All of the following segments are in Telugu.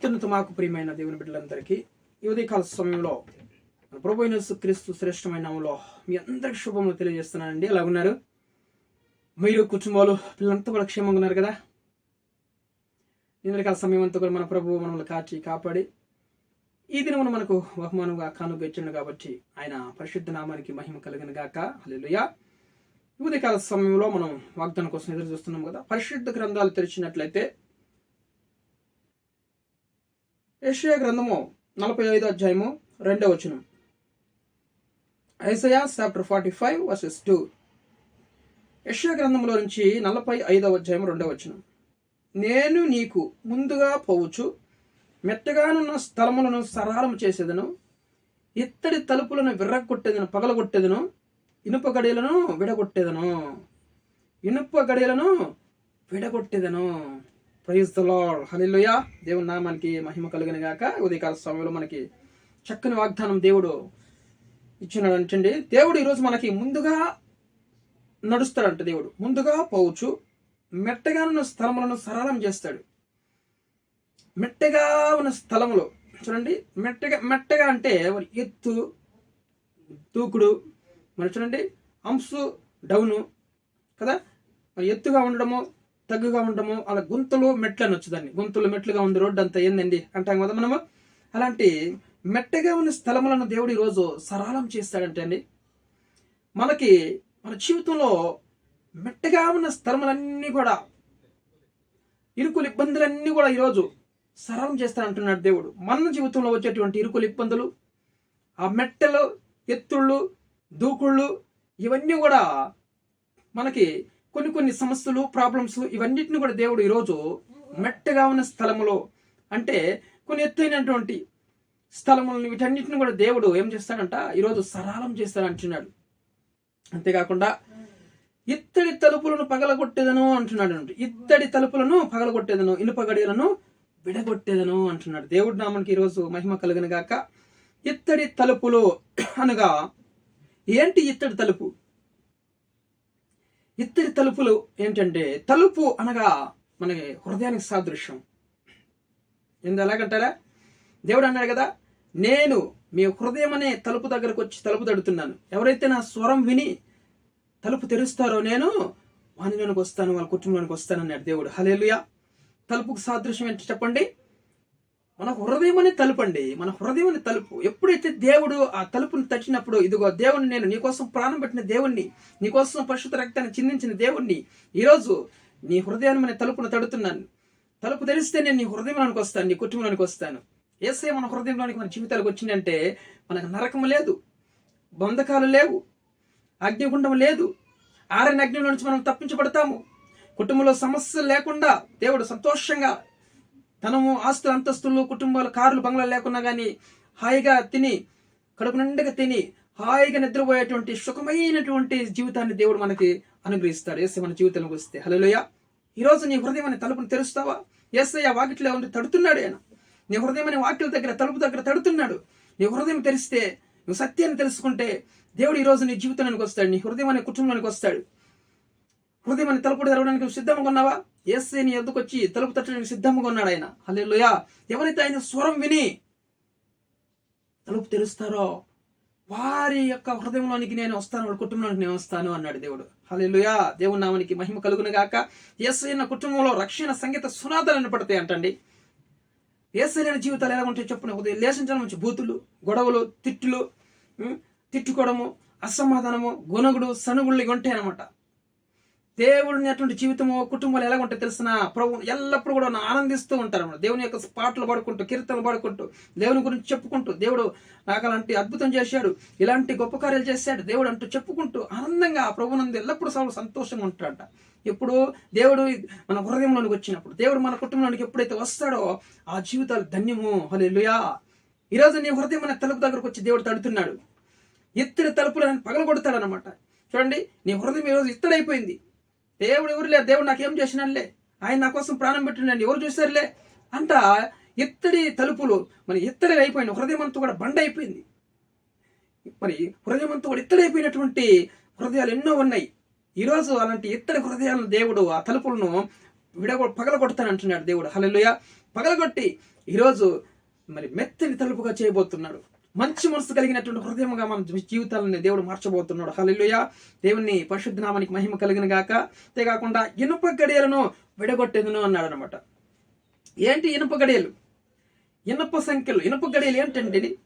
అత్యున్నత మాకు ప్రియమైన దేవుని బిడ్డలందరికీ ఈ ఉదయకాల సమయంలో మన ప్రభు క్రీస్తు శ్రేష్టమైన నామములో మీ అందరికి శుభములు తెలియజేస్తున్నానండి. ఎలా ఉన్నారు? మీరు కుటుంబాలు పిల్లలంతా కూడా క్షేమంగా ఉన్నారు కదా? ఇంద్రకాల సమయం అంతా కూడా మన ప్రభు మనల్ని కాచి కాపాడి ఈ దినమున మనకు బహుమానంగా కానుక ఇచ్చిండు కాబట్టి ఆయన పరిశుద్ధ నామానికి మహిమ కలిగిన గాక. హల్లెలూయా. ఈ ఉదయకాల సమయంలో మనం వాగ్దానం కోసం ఎదురు చూస్తున్నాం కదా. పరిశుద్ధ గ్రంథాలు తెరిచినట్లయితే ఏషియా గ్రంథము నలభై ఐదో అధ్యాయము రెండవ వచనం. Isaiah chapter forty five verses two. యెషయా గ్రంథంలో నుంచి నలభై ఐదవ అధ్యాయం రెండవ వచనం. నేను నీకు ముందుగా పోవచ్చు మెత్తగానున్న స్థలములను సరళం చేసేదను ఇత్తడి తలుపులను విర్రగొట్టేదను పగలగొట్టేదను ఇనుప గడియలను విడగొట్టేదను ఇనుప గడియలను విడగొట్టేదను. ప్రైజ్ ద లార్డ్ హల్లెలూయా దేవుని నామానికి మహిమ కలిగిన గాక. ఉదయకాల సమయంలో మనకి చక్కని వాగ్దానం దేవుడు ఇచ్చినాడు అంటండి. దేవుడు ఈరోజు మనకి ముందుగా నడుస్తాడంట దేవుడు. ముందుగా పోవచ్చు. మెట్టగా ఉన్న స్థలములను సరళం చేస్తాడు. మెట్టగా ఉన్న స్థలములో. చూడండి. మెట్టగా మెట్టగా అంటే మరి ఎత్తు దూకుడు. మరి చూడండి. అంశు డౌను. కదా? మరి ఎత్తుగా ఉండడము తగ్గుగా ఉండడము అలా గుంతలు మెట్లు అని వచ్చేదాన్ని గుంతలు మెట్లుగా ఉంది రోడ్డు అంతా ఏందండి? అంటాం కదా మనము. అలాంటి మెట్టగా ఉన్న స్థలములను దేవుడు ఈరోజు సరళం చేస్తాడంటే అండి మనకి మన జీవితంలో మెట్టగా ఉన్న స్థలములన్నీ కూడా ఇరుకులు ఇబ్బందులన్నీ కూడా ఈరోజు సరళం చేస్తానంటున్నాడు దేవుడు. మన జీవితంలో వచ్చేటువంటి ఇరుకులు ఇబ్బందులు ఆ మెట్టలు ఎత్తుళ్ళు దూకుళ్ళు ఇవన్నీ కూడా మనకి కొన్ని కొన్ని సమస్యలు ప్రాబ్లమ్స్ ఇవన్నిటిని కూడా దేవుడు ఈరోజు మెట్టగా ఉన్న స్థలములో అంటే కొన్ని ఎత్తైనటువంటి స్థలములను వీటన్నిటిని కూడా దేవుడు ఏం చేస్తాడంట? ఈరోజు సరళం చేస్తాడంటున్నాడు అంతేకాకుండా ఇత్తడి తలుపులను పగలగొట్టేదను అంటున్నాడు ఇత్తడి తలుపులను పగలగొట్టేదను ఇనుప గడియలను విడగొట్టేదను అంటున్నాడు. దేవుడి నామానికి ఈరోజు మహిమ కలిగిన గాక. ఇత్తడి తలుపులు అనగా ఏంటి ఇత్తడి తలుపు? ఇత్తడి తలుపులు ఏంటంటే తలుపు అనగా మనకి హృదయానికి సాదృశ్యం. ఎందు ఎలాగంటారా దేవుడు అన్నాడు కదా నేను మీ హృదయం అనే తలుపు దగ్గరకు వచ్చి తలుపు తడుతున్నాను. ఎవరైతే నా స్వరం విని తలుపు తెరుస్తారో నేను వాణిలోనికి వస్తాను వాళ్ళ కుటుంబంలోనికి వస్తాను అన్నాడు దేవుడు. హలేలుయా తలుపుకు సాదృశ్యం ఏంటి చెప్పండి? మన హృదయమని తలుపండి. మన హృదయం తలుపు. ఎప్పుడైతే దేవుడు ఆ తలుపుని తట్టినప్పుడు ఇదిగో దేవుని నేను నీకోసం ప్రాణం పెట్టిన దేవుణ్ణి నీకోసం పరిశుద్ధ రక్తాన్ని చిందించిన దేవుణ్ణి ఈరోజు నీ హృదయాన్ని తలుపును తడుతున్నాను. తలుపు తెరిస్తే నేను నీ హృదయంలోనికి వస్తాను నీ కుటుంబంలోనికి వస్తాను. ఏసే మన హృదయంలోనికి మన జీవితాలకు వచ్చిందంటే మనకు నరకం లేదు బంధకాలు లేవు అగ్నిగుండం లేదు. ఆరని అగ్నిలో నుంచి మనం తప్పించబడతాము. కుటుంబంలో సమస్యలు లేకుండా దేవుడు సంతోషంగా తనము ఆస్తులు అంతస్తులు కుటుంబాలు కార్లు బంగ్లాలు లేకున్నా కానీ హాయిగా తిని కడుపు నిండుగా తిని హాయిగా నిద్రపోయేటువంటి సుఖమైనటువంటి జీవితాన్ని దేవుడు మనకి అనుగ్రహిస్తాడు. ఏసే మన జీవితంలోకి వస్తే. హలోయ ఈరోజు నీ హృదయం అనే తలుపును తెరుస్తావా? ఏసయ్య వాకిట్లో ఉండి తడుతున్నాడు ఆయన. నీ హృదయం అనే వాకిల దగ్గర తలుపు దగ్గర తడుతున్నాడు. నీ హృదయం తెరిస్తే నువ్వు సత్యాన్ని తెలుసుకుంటే దేవుడు ఈరోజు నీ జీవితానికి వస్తాడు నీ హృదయం అనే కుటుంబానికి వస్తాడు. హృదయం అనే తలుపు తెరవడానికి సిద్ధంగా ఉన్నావా? ఏసే ఎద్దుకొచ్చి వచ్చి తలుపు తట్టడానికి సిద్ధంగా ఉన్నాడు ఆయన. హల్లెలూయా. ఎవరైతే ఆయన స్వరం విని తలుపు తెరుస్తారో వారి యొక్క హృదయంలోనికి నేను వస్తాను వాళ్ళ కుటుంబంలోనికి నేను వస్తాను అన్నాడు దేవుడు. హలేలుయా దేవుని నామానికి మహిమ కలుగును గాక. ఏసైన కుటుంబంలో రక్షణ సంగీత సునాదాలు వినపడతాయి అంటండి. ఏసైన జీవితాలు ఎలా ఉంటాయి చెప్పున ఉదయం లేచించడం నుంచి బూతులు గొడవలు తిట్టులు తిట్టుకోవడము అసమాధానము గుణగుడు సనుగుళ్ళు ఉంటాయి అనమాట దేవుడిని అటువంటి జీవితము కుటుంబాలు ఎలా ఉంటాయి తెలిసిన? ప్రభు ఎల్లప్పుడూ కూడా ఆనందిస్తూ ఉంటారు అన్నమాట. దేవుని యొక్క పాటలు పాడుకుంటూ కీర్తనలు పాడుకుంటూ దేవుని గురించి చెప్పుకుంటూ దేవుడు నాకు అలాంటి అద్భుతం చేశాడు ఇలాంటి గొప్ప కార్యాలు చేశాడు దేవుడు అంటూ చెప్పుకుంటూ ఆనందంగా ఆ ప్రభునందు ఎల్లప్పుడూ సాగు సంతోషంగా ఉంటాడంట. ఎప్పుడు దేవుడు మన హృదయంలోనికి వచ్చినప్పుడు దేవుడు మన కుటుంబంలోనికి ఎప్పుడైతే వస్తాడో ఆ జీవితాలు ధన్యము. హల్లెలూయా. ఈరోజు నీ హృదయం అనే తలుపు దగ్గరకు వచ్చి దేవుడు తడుతున్నాడు. ఇత్తడి తలుపులను పగలగొడతాడనమాట చూడండి నీ హృదయం ఈరోజు ఇత్తడైపోయింది. దేవుడు ఎవరులే దేవుడు దేవుడు నాకేం చేసినాడులే? ఆయన నా కోసం ప్రాణం పెట్టినండి ఎవరు చూసారులే అంత ఇత్తడి తలుపులు. మరి ఎత్తడి అయిపోయింది. హృదయం అంతా కూడా బండ అయిపోయింది. మరి హృదయం అంతా కూడా ఇత్తడైపోయినటువంటి హృదయాలు ఎన్నో ఉన్నాయి. ఈరోజు అలాంటి ఇత్తడి హృదయాలను దేవుడు ఆ తలుపులను విడగొ పగలగొడతాను అంటున్నాడు దేవుడు. హలలుయ పగలగొట్టి ఈరోజు మరి మెత్తని తలుపుగా చేయబోతున్నాడు. మంచి మనసు కలిగినటువంటి హృదయంగా మన జీవితాలను దేవుడు మార్చబోతున్నాడు. హలిలోయ దేవుని పరిశుద్ధనామానికి మహిమ కలిగిన గాక. అంతేకాకుండా ఇనుప గడియలను విడగొట్టేదును అన్నాడు అనమాట ఏంటి ఇనుప గడియలు? ఇనుప సంఖ్యలు. ఇనుప గడియలు ఏంటంటే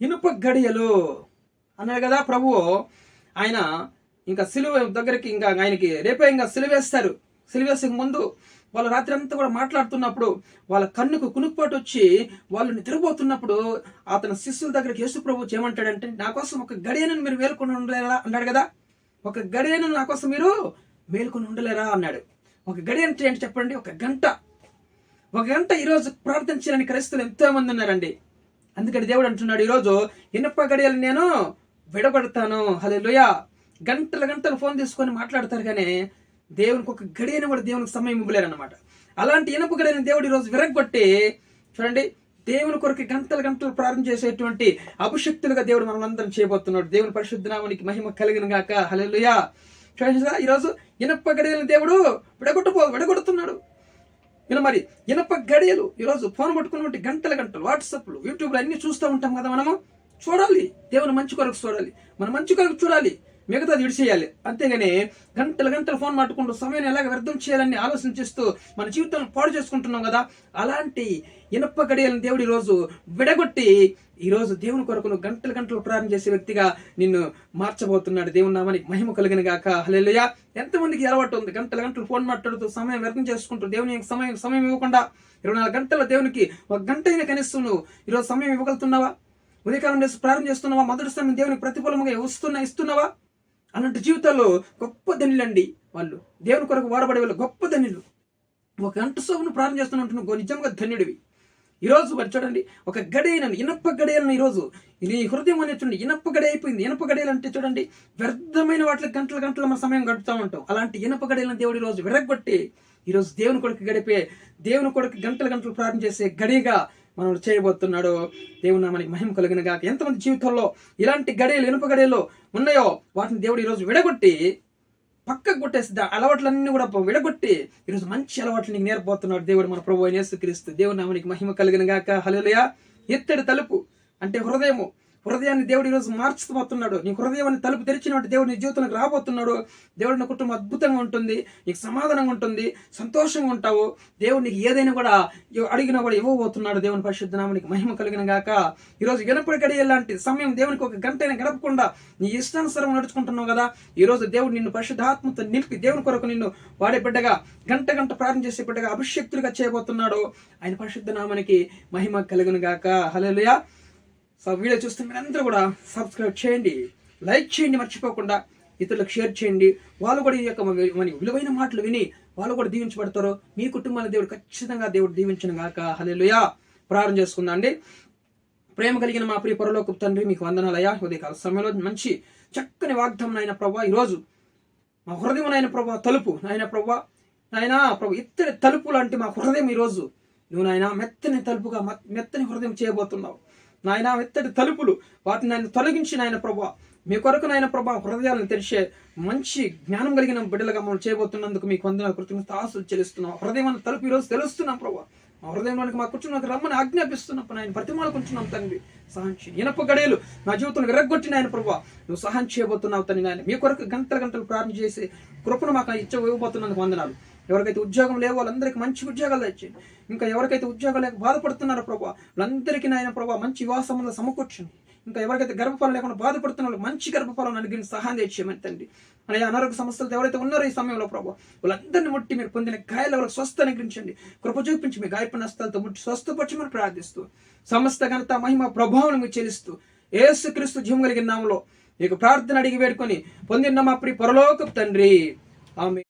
ఇనుప గడియలు అన్నాడు కదా ప్రభువు. ఆయన ఇంకా సిలువ దగ్గరికి ఇంకా ఆయనకి రేపే ఇంకా సిలువేస్తారు. సిలువేసే ముందు వాళ్ళు రాత్రి అంతా కూడా మాట్లాడుతున్నప్పుడు వాళ్ళ కన్నుకు కునుకుపాటు వచ్చి వాళ్ళు నిద్రపోతున్నప్పుడు అతని శిష్యుల దగ్గరికి యేసు ప్రభు ఏమంటాడంటే నా కోసం ఒక గడియను మీరు మేల్కొని ఉండలేరా? అన్నాడు కదా. ఒక గడియను నా కోసం మీరు మేల్కొని ఉండలేరా? అన్నాడు. ఒక గడి అంటే ఏంటి చెప్పండి? ఒక గంట. ఒక గంట ఈరోజు ప్రార్థన చేయాలని క్రైస్తులు ఎంతోమంది ఉన్నారండి. అందుకని దేవుడు అంటున్నాడు ఈరోజు ఇనప్ప గడియలు నేను విడగొడతాను. లోయ గంటల గంటలు ఫోన్ తీసుకొని మాట్లాడతారు కానీ దేవునికి ఒక గడియని కూడా దేవునికి సమయం ఇవ్వలేరు అనమాట అలాంటి ఇనప గడియని దేవుడు ఈరోజు విరగొట్టి చూడండి దేవుని కొరకు గంటలు గంటలు ప్రార్థన చేసేటువంటి అభిషక్తులుగా దేవుడు మనల్ని చేయబోతున్నాడు. దేవుని పరిశుద్ధ నామానికి మహిమ కలిగిన గాక. హలలుయా చూడండి ఈరోజు ఇనప గడియలను దేవుడు విడగొట్టబో విడగొడుతున్నాడు. ఇలా మరి ఇనప గడియలు ఈరోజు ఫోన్ పట్టుకున్నటువంటి గంటల గంటలు వాట్సాప్లు యూట్యూబ్లో అన్ని చూస్తూ ఉంటాం కదా మనము. చూడాలి దేవుని మంచి కొరకు చూడాలి. మన మంచి కొరకు చూడాలి. మిగతాది విడిచేయాలి. అంతేగాని గంటల గంటలు ఫోన్ పట్టుకుంటూ సమయాన్ని ఎలాగ వ్యర్థం చేయాలని ఆలోచన చేస్తూ మన జీవితాన్ని పాడు చేసుకుంటున్నాం కదా? అలాంటి ఇనప గడియలను దేవుడు ఈరోజు విడగొట్టి ఈరోజు దేవుని కొరకు నువ్వు గంటలు గంటలు ప్రారంభం చేసే వ్యక్తిగా నిన్ను మార్చబోతున్నాడు. దేవుని నామానికి మహిమ కలిగిన గాక. హల్లెలూయా. ఎంతమందికి అలవాటు ఉంది? గంటల గంటలు ఫోన్ మాట్లాడుతూ సమయం వ్యర్థం చేసుకుంటూ దేవుని సమయం సమయం ఇవ్వకుండా ఇరవై నాలుగు గంటల దేవునికి ఒక గంట అయినా కనిస్తూ నువ్వు ఈరోజు సమయం ఇవ్వగలుగుతున్నావా? ఉదయకాలం చేసి ప్రారంభం చేస్తున్నావా? మొదటి సమయం దేవునికి ప్రతిఫలముగా వస్తున్నా ఇస్తున్నావా? అలాంటి జీవితాల్లో గొప్ప ధనులండి వాళ్ళు. దేవుని కొరకు వాడబడే వాళ్ళు గొప్ప ధనులు. ఒక గంట సోమును ప్రారంభం చేస్తున్నట్టు నిజంగా ధన్యుడివి. ఈరోజు మరి చూడండి ఒక గడియలను ఇనప గడియలను ఈరోజు నీ హృదయం అనేది చూడండి ఇనప గడి అయిపోయింది. ఇనప గడియలు అంటే చూడండి వ్యర్థమైన వాటికి గంటల గంటల మన సమయం గడుపుతూ ఉంటాం. అలాంటి ఇనప గడియలను దేవుడు ఈరోజు విరగొట్టి ఈరోజు దేవుని కొడుకు గడిపే దేవుని కొడుకు గంటల గంటలు ప్రారంభం చేసే గడిగా మనం చేయబోతున్నాడు దేవుని మనకి మహిమ కలిగిన గాక. ఎంతమంది జీవితంలో ఇలాంటి గడియలు ఇనుప గడియలు ఉన్నాయో వాటిని దేవుడు ఈరోజు విడగొట్టి పక్కకు కొట్టేసి అలవాట్లన్నీ కూడా విడగొట్టి ఈరోజు మంచి అలవాట్లు నీకు నేర్పోతున్నాడు దేవుడు మన ప్రభు అయిన దేవుడు దేవుని మహిమ కలిగిన గాక. హలోలయ ఎత్తడి తలుపు అంటే హృదయము హృదయాన్ని దేవుడు ఈరోజు మార్చుతుపోతున్నాడు నీ హృదయాన్ని తలుపు తెరిచినట్టు దేవుడు నీ జీవితంలోకి రాబోతున్నాడు. దేవుడి నా కుటుంబం అద్భుతంగా ఉంటుంది. నీకు సమాధానంగా ఉంటుంది. సంతోషంగా ఉంటావు. దేవుడు నీకు ఏదైనా కూడా అడిగినా కూడా ఇవ్వబోతున్నాడు. దేవుని పరిశుద్ధనామానికి మహిమ కలిగిన గాక. ఈరోజు వినపడి గడియ లాంటి సమయం దేవునికి ఒక గంట అయినా గడపకుండా నీ ఇష్టానుసారం నడుచుకుంటున్నావు కదా. ఈరోజు దేవుడు నిన్ను పరిశుద్ధాత్మతో నింపి దేవుని కొరకు నిన్ను వాడే బిడ్డగా గంట గంట ప్రార్థన చేసే బిడ్డగా అభిషక్తులుగా చేయబోతున్నాడు. ఆయన పరిశుద్ధనామానికి మహిమ కలిగిన గాక. హలో సో వీడియో చూస్తున్న మీరందరూ కూడా సబ్స్క్రైబ్ చేయండి లైక్ చేయండి మర్చిపోకుండా ఇతరులకు షేర్ చేయండి. వాళ్ళు కూడా ఈ యొక్క మన విలువైన మాటలు విని వాళ్ళు కూడా దీవించబడతారు. మీ కుటుంబాన్ని దేవుడు ఖచ్చితంగా దేవుడు దీవించిన గాక. హల్లెలూయా ప్రారంభం చేసుకుందాం అండి. ప్రేమ కలిగిన మా ప్రియ పరలోక తండ్రి మీకు వందనాలయ్యా. ఉదయకాల సమయంలో మంచి చక్కని వాగ్దం అయిన ప్రభా ఈరోజు మా హృదయం నాయన ప్రభా తలుపు నాయన ప్రభా నాయన ప్రభు ఇత్తడి తలుపు లాంటి మా హృదయం ఈరోజు. నువ్వు నాయన మెత్తని తలుపుగా మెత్తని హృదయం చేయబోతున్నావు. నాయన మెత్తటి తలుపులు వాటిని ఆయన తొలగించి నాయన ప్రభా. మీ కొరకు నాయన ప్రభా హృదయాలను తెరిచే మంచి జ్ఞానం కలిగిన బిడ్డలుగా మనం చేయబోతున్నందుకు మీకు వందన కృతజ్ఞత ఆశలు చెల్లిస్తున్నాం హృదయం తలుపు ఈరోజు తెలుస్తున్నాం ప్రభా. మా హృదయంలోనికి మా కూర్చున్నకు రమ్మని ఆజ్ఞాపిస్తున్నప్పుడు ఆయన ప్రతిమాలు కూర్చున్నాం తండ్రి. సహాయం చేయండి. ఇనప గడియలు నా జీవితంలో విరగొట్టిన ఆయన ప్రభా. నువ్వు సహాయం చేయబోతున్నావు తండ్రి నాయన. మీ కొరకు గంటల గంటలు ప్రార్థన చేసి కృపను మాకు ఇచ్చ ఇవ్వబోతున్నందుకు వందనాలు. ఎవరికైతే ఉద్యోగం లేవో వాళ్ళందరికీ మంచి ఉద్యోగాలు తెచ్చింది ఇంకా ఎవరికైతే ఉద్యోగాలు లేక బాధపడుతున్నారో ప్రభా వాళ్ళందరికీ నాయన ప్రభా మంచి వివాహ సంబంధం సమకూర్చండి ఇంకా ఎవరికైతే గర్భఫలం లేకుండా బాధపడుతున్న మంచి గర్భఫలం అనుగ్రహించి సహాయం తెచ్చేయమని తండ్రి. అనే అనారోగ్య సమస్యలతో ఎవరైతే ఉన్నారో ఈ సమయంలో ప్రభావ వాళ్ళందరినీ ముట్టి మీరు పొందిన గాయాల వాళ్ళకి స్వస్థ అనుగ్రహించండి. కృప చూపించి మీ గాయపడిన హస్తాలతో ముట్టి స్వస్థపరచమని ప్రార్థిస్తూ సమస్త ఘనత మహిమ ప్రభావం మీకు చెల్లిస్తూ ఏసుక్రీస్తు జీవం కలిగిన నామలో మీకు ప్రార్థన అడిగి వేడుకొని పొందిన మా ప్రి పరలోకపు తండ్రి. ఆమె